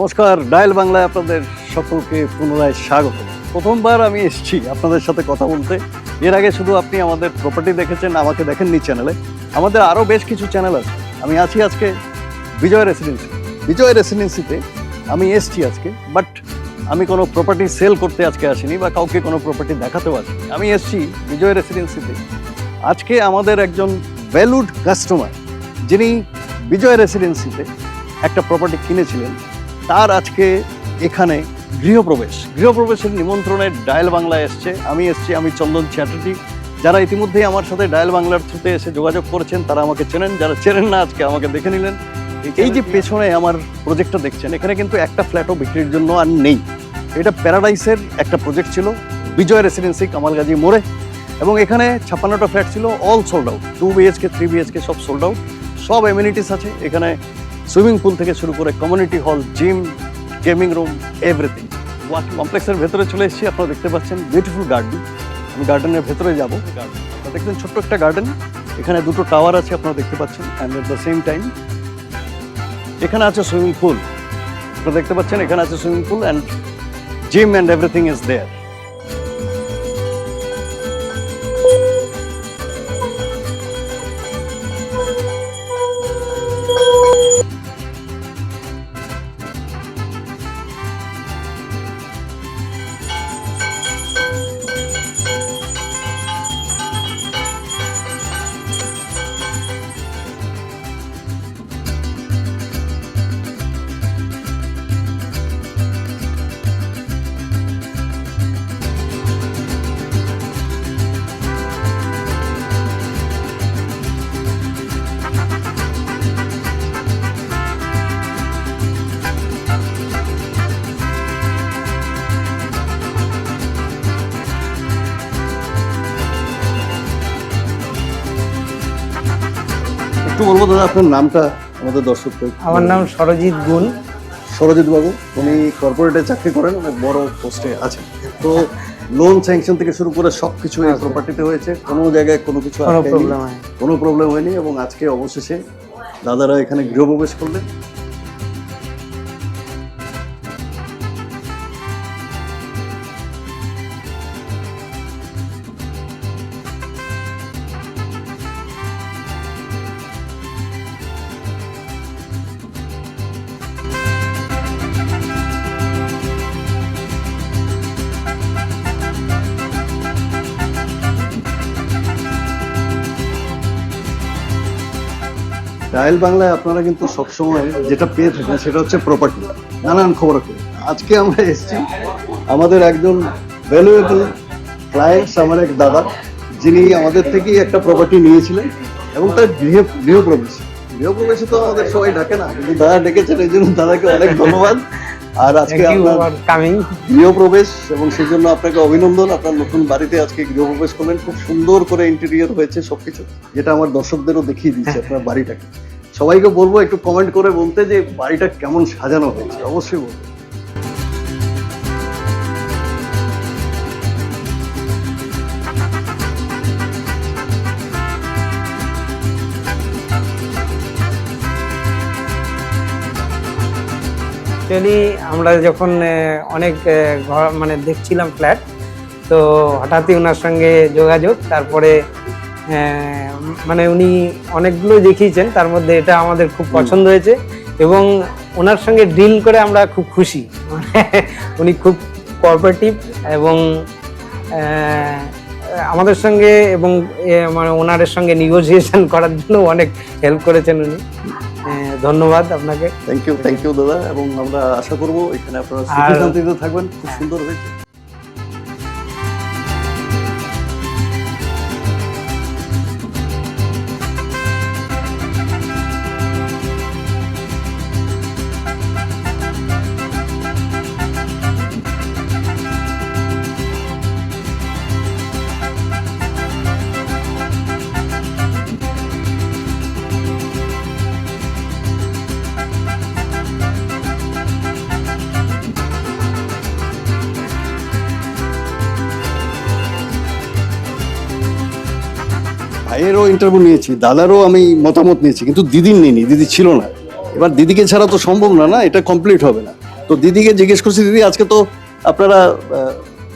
নমস্কার, ডায়াল বাংলায় আপনাদের সকলকে পুনরায় স্বাগত। প্রথমবার আমি এসেছি আপনাদের সাথে কথা বলতে। এর আগে শুধু আপনি আমাদের প্রপার্টি দেখেছেন, আমাকে দেখেননি চ্যানেলে আমাদের আরও বেশ কিছু চ্যানেল আছে। আমি আছি আজকে বিজয় রেসিডেন্সি বিজয় রেসিডেন্সিতে আমি এসেছি আজকে বাট আমি কোনো প্রপার্টি সেল করতে আজকে আসিনি বা কাউকে কোনো প্রপার্টি দেখাতেও আসিনি। আমি এসেছি বিজয় রেসিডেন্সিতে আজকে আমাদের একজন ভ্যালুড কাস্টমার যিনি বিজয় রেসিডেন্সিতে একটা প্রপার্টি কিনেছিলেন তার আজকে এখানে গৃহপ্রবেশ। গৃহপ্রবেশের নিমন্ত্রণে ডায়াল বাংলা এসছে। আমি এসছি, আমি চন্দন চ্যাটার্জি। যারা ইতিমধ্যেই আমার সাথে ডায়াল বাংলার থ্রুতে এসে যোগাযোগ করেছেন, তারা আমাকে চেনেন। যারা চেনেন না, আজকে আমাকে দেখে নিলেন। এই যে পেছনে আমার প্রজেক্টটা দেখছেন, এখানে কিন্তু একটা ফ্ল্যাটও বিক্রির জন্য আর নেই। এটা প্যারাডাইসের একটা প্রজেক্ট ছিল, বিজয় রেসিডেন্সি কামালগাজি মোড়ে। এবং এখানে ছাপ্পান্নটা ফ্ল্যাট ছিল all sold out two BHK three BHK সব সোল্ড আউট সব এমিনিটিস আছে। এখানে সুইমিং পুল থেকে শুরু করে community hall, gym, gaming room everything walk কমপ্লেক্সের ভেতরে চলে এসেছি, আপনারা দেখতে পাচ্ছেন বিউটিফুল গার্ডেন আমি গার্ডেনের ভেতরে যাব। দেখবেন ছোট্ট একটা গার্ডেন এখানে দুটো টাওয়ার আছে, আপনারা দেখতে পাচ্ছেন and at the same time এখানে আছে সুইমিং পুল আপনারা দেখতে পাচ্ছেন, এখানে আছে swimming pool and gym and everything is there একটু বলব দাদা আপনার নামটা আমাদের দর্শকদের। আমার নাম সরজিৎ গুণ। সরজিৎ বাবু উনি কর্পোরেটে চাকরি করেন অনেক বড় পোস্টে আছেন। তো লোন স্যাংশন থেকে শুরু করে সব কিছু এই প্রপার্টিতে হয়েছে। কোনো জায়গায় কোনো কিছু কোনো প্রবলেম কোনো প্রবলেম হয়নি এবং আজকে অবশেষে দাদারা এখানে গৃহপ্রবেশ করলেন। ডায়াল বাংলায় আপনারা কিন্তু সবসময় যেটা পেয়ে থাকেন সেটা হচ্ছে প্রপার্টি নানান খবর আজকে আমরা এসেছি আমাদের একজন ভ্যালুয়েবল ক্লায়েন্টস আমার এক দাদা, যিনি আমাদের থেকেই একটা প্রপার্টি নিয়েছিলেন এবং তার গৃহ গৃহপ্রবেশ। গৃহপ্রবেশে তো আমাদের সবাই ডাকে না, কিন্তু দাদা ডেকেছেন, এই জন্য দাদাকে অনেক ধন্যবাদ। আর আজকে আপনার কামিং গৃহপ্রবেশ এবং সেই জন্য আপনাকে অভিনন্দন। আপনার নতুন বাড়িতে আজকে গৃহপ্রবেশ করলেন। খুব সুন্দর করে ইন্টেরিয়র হয়েছে সবকিছু যেটা আমার দর্শকদেরও দেখিয়ে দিচ্ছে আপনার বাড়িটাকে। সবাইকে বলব একটু কমেন্ট করে বলতে যে বাড়িটা কেমন সাজানো হয়েছে। অবশ্যই বলব। অ্যাকচুয়ালি আমরা যখন অনেক ঘর মানে দেখছিলাম ফ্ল্যাট তো হঠাৎই ওনার সঙ্গে যোগাযোগ তারপরে মানে উনি অনেকগুলো দেখিয়েছেন তার মধ্যে এটা আমাদের খুব পছন্দ হয়েছে এবং ওনার সঙ্গে ডিল করে আমরা খুব খুশি। উনি খুব কোঅপারেটিভ এবং আমাদের সঙ্গে এবং মানে ওনারের সঙ্গে নিগোসিয়েশন করার জন্য অনেক হেল্প করেছেন উনি। ধন্যবাদ আপনাকে। থ্যাংক ইউ থ্যাংক ইউ দাদা এবং আমরা আশা করব এখানে আপনারা থাকবেন খুব সুন্দর হয়েছে। ভাইয়েরও ইন্টারভিউ নিয়েছি দাদারও আমি মতামত নিয়েছি কিন্তু দিদির নিইনি দিদি ছিল না। এবার দিদিকে ছাড়া তো সম্ভব না না? এটা কমপ্লিট হবে না। তো দিদিকে জিজ্ঞেস করছি দিদি আজকে তো আপনারা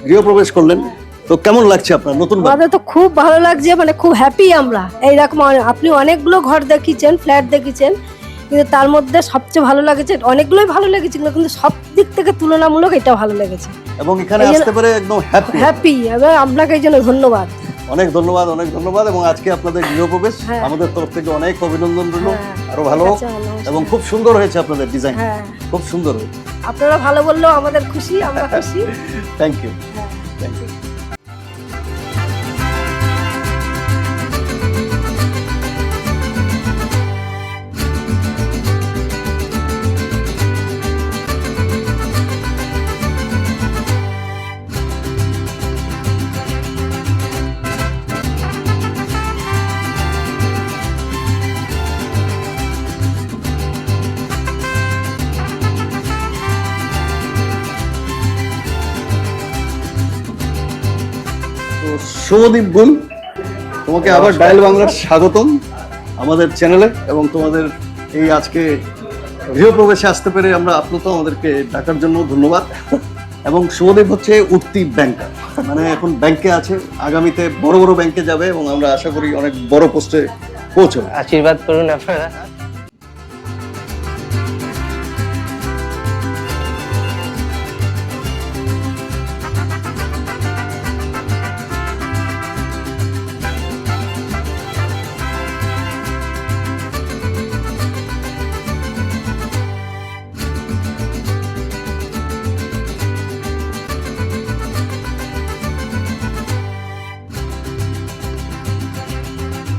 গৃহপ্রবেশ করলেন। তো কেমন লাগছে আপনার? নতুন আমাদের তো খুব ভালো লাগছে মানে খুব হ্যাপি আমরা। এইরকম আপনি অনেকগুলো ঘর দেখিয়েছেন ফ্ল্যাট দেখিয়েছেন কিন্তু তার মধ্যে সবচেয়ে ভালো লেগেছে অনেকগুলোই ভালো লেগেছে কিন্তু সব দিক থেকে তুলনামূলক এটা ভালো লেগেছে। এবং এখানে আসতে পারে একদম হ্যাপি হ্যাপি আপনাকে এই জন্য ধন্যবাদ। অনেক ধন্যবাদ অনেক ধন্যবাদ এবং আজকে আপনাদের গৃহপ্রবেশ। হ্যাঁ। আমাদের তরফ থেকে অনেক অভিনন্দন রইল হ্যাঁ। আরও ভালো। এবং খুব সুন্দর হয়েছে আপনাদের ডিজাইন হ্যাঁ। খুব সুন্দর হয়েছে। আপনারা ভালো বললেও আমাদের খুশি আমরা খুশি। Thank you thank you Subhadeep Gul তোমাকে আবার ডায়াল বাংলার স্বাগতম আমাদের চ্যানেলে এবং তোমাদের এই আজকে গৃহপ্রবেশে আসতে পেরে আমরা আপ্লুত আমাদেরকে ডাকার জন্য ধন্যবাদ। এবং শুভদীপ হচ্ছে উঠতি ব্যাংকার মানে এখন ব্যাংকে আছে আগামীতে বড় বড় ব্যাংকে যাবে এবং আমরা আশা করি অনেক বড় পোস্টে পৌঁছবে। আশীর্বাদ করুন আপনারা।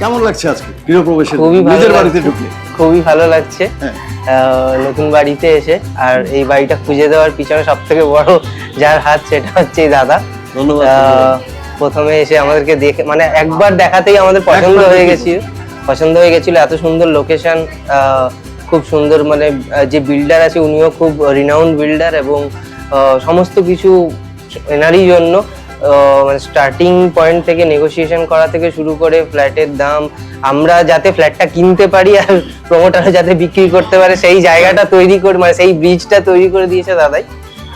কেমন লাগছে আজকে গৃহপ্রবেশে খুবই নিজের বাড়িতে লাগছে। ঢুকে খুবই ভালো লাগছে। হ্যাঁ। নতুন বাড়িতে এসে। আর এই বাড়িটা খুঁজে দেওয়ার পিছনে সব থেকে বড় যার হাত সেটা হচ্ছে এই দাদা। প্রথমে এসে আমাদেরকে দেখে মানে একবার দেখাতেই আমাদের পছন্দ হয়ে গেছিল। পছন্দ হয়ে গেছিল। এত সুন্দর লোকেশন খুব সুন্দর মানে যে বিল্ডার আছে উনিও খুব রিনাউন্ড বিল্ডার এবং আহ, সমস্ত কিছু এনারই জন্য। মানে স্টার্টিং পয়েন্ট থেকে নেগোসিয়েশন করা থেকে শুরু করে ফ্ল্যাটের দাম, আমরা যাতে ফ্ল্যাটটা কিনতে পারি আর প্রমোটারও যাতে বিক্রি করতে পারে, সেই জায়গাটা তৈরি করে মানে সেই ব্রিজটা তৈরি করে দিয়েছে দাদাই।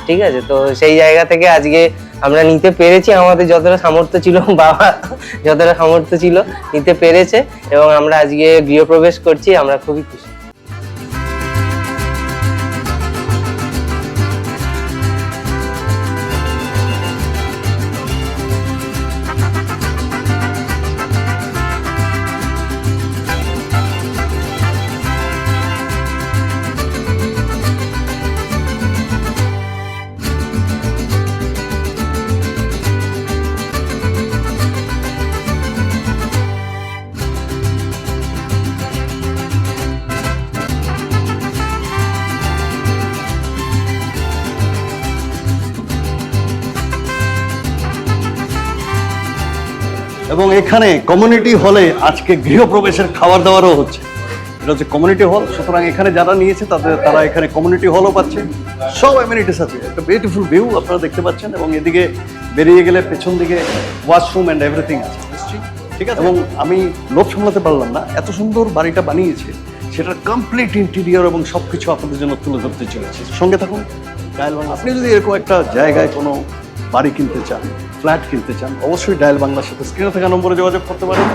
ঠিক আছে? তো সেই জায়গা থেকে আজকে আমরা নিতে পেরেছি, আমাদের যতটা সামর্থ্য ছিল, বাবা যতটা সামর্থ্য ছিল, নিতে পেরেছে এবং আমরা আজকে গৃহপ্রবেশ করছি, আমরা খুবই খুশি। এবং এখানে কমিউনিটি হলে আজকে গৃহপ্রবেশের খাবার দাবারও হচ্ছে। এটা হচ্ছে কমিউনিটি হল সুতরাং এখানে যারা নিয়েছে তাদের, তারা এখানে কমিউনিটি হলও পাচ্ছে। সব অ্যামিনিটিস আছে। একটা বিউটিফুল ভিউ আপনারা দেখতে পাচ্ছেন এবং এদিকে বেরিয়ে গেলে পেছন দিকে ওয়াশরুম অ্যান্ড এভরিথিং আছে ঠিক আছে? এবং আমি লোভ সামলাতে পারলাম না। এত সুন্দর বাড়িটা বানিয়েছে, সেটার কমপ্লিট ইন্টেরিয়র এবং সব কিছু আপনাদের জন্য তুলে ধরতে চলেছে। সঙ্গে থাকুন আপনি যদি এরকম একটা জায়গায় কোনো বাড়ি কিনতে চান ফ্ল্যাট কিনতে চান অবশ্যই ডায়াল বাংলার সাথে স্ক্রিনে থাকা নম্বরে যোগাযোগ করতে পারেন।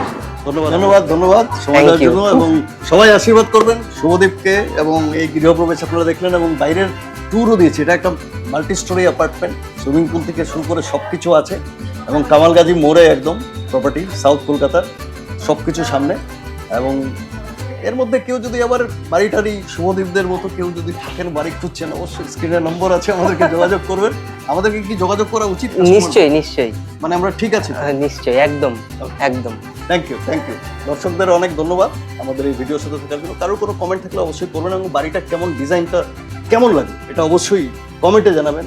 ধন্যবাদ। ধন্যবাদ ধন্যবাদ। সময় দেওয়ার জন্য এবং সবাই আশীর্বাদ করবেন। শুভদীপকে এবং এই গৃহপ্রবেশ আপনারা দেখলেন এবং বাইরের ট্যুরও দিয়েছে। এটা একটা multi storey apartment swimming pool থেকে শুরু করে সব কিছু আছে এবং কামালগাজী মোড়ে একদম প্রপার্টি সাউথ কলকাতার সব কিছু সামনে এবং এর মধ্যে কেউ যদি আবার বাড়ি টাড়ি শুভদীপদের মতো কেউ যদি থাকেন বাড়ি খুঁজছেন অবশ্যই স্ক্রিনের নম্বর আছে আমাদেরকে যোগাযোগ করবেন। আমাদেরকে কি যোগাযোগ করা উচিত? নিশ্চয়ই নিশ্চয়ই। মানে আমরা ঠিক আছি আহ, নিশ্চয়ই একদম একদম। থ্যাংক ইউ থ্যাংক ইউ দর্শকদের অনেক ধন্যবাদ আমাদের এই ভিডিওর সাথে থাকার জন্য। কারোর কোনো কমেন্ট থাকলে অবশ্যই করবেন এবং বাড়িটা কেমন ডিজাইনটা কেমন লাগে এটা অবশ্যই কমেন্টে জানাবেন।